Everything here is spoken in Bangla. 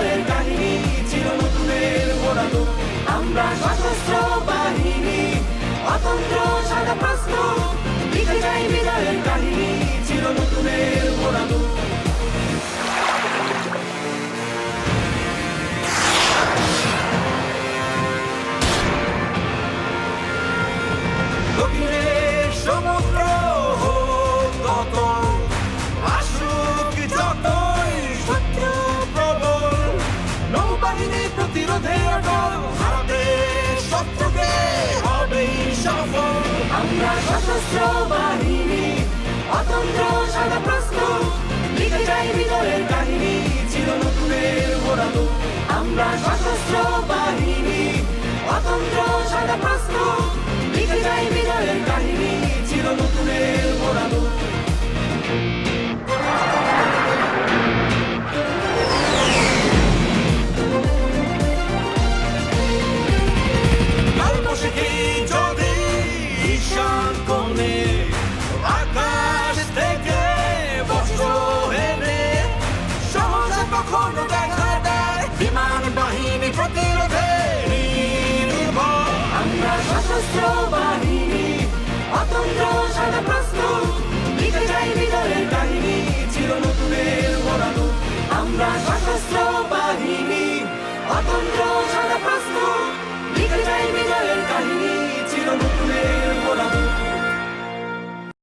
যাই কাহিনী ছিল নতুনের মোড়াদু আমরা সশস্ত্র বাহিনী অতন্ত্র they are gone.